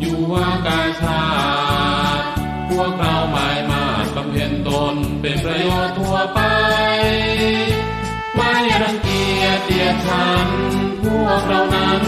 อยู่ว่ากาชาติพวกเราหมายมาบำเพ็ญตนเป็นประโยชน์ทั่วไป ไม่รังเกียจเดียดฉัน พวกเรานั้น